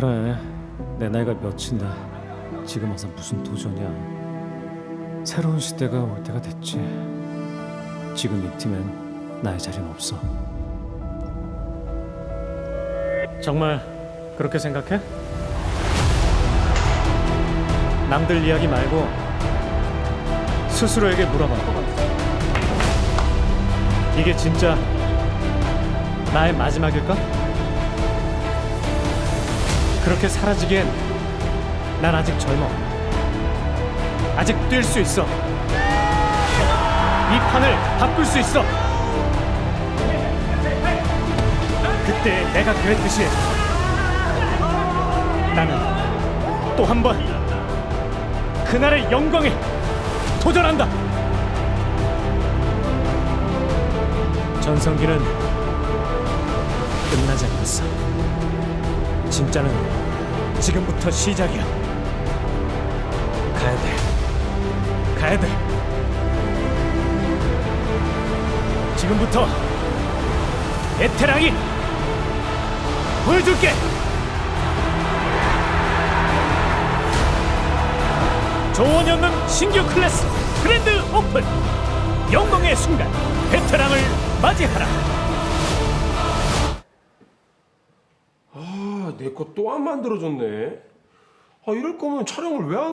그래 내 나이가 몇인데 지금 와서 무슨 도전이야 새로운 시대가 올 때가 됐지 지금 이 팀엔 나의 자리는 없어 정말 그렇게 생각해? 남들 이야기 말고 스스로에게 물어봐 이게 진짜 나의 마지막일까? 그렇게 사라지기엔 난 아직 젊어. 아직 뛸 수 있어. 이 판을 바꿀 수 있어. 그때 내가 그랬듯이 나는 또 한 번 그날의 영광에 도전한다. 전성기는 끝나지 않았어. 진짜는 지금부터 시작이야. 가야 돼. 가야 돼. 지금부터 에테랑이 보여줄게. 조언이 없는 신규 클래스 그랜드 오픈 영광의 순간 베테랑을 맞이하라. 아, 내거 또 안 만들어줬네. 아, 이럴 거면 촬영을 왜 안...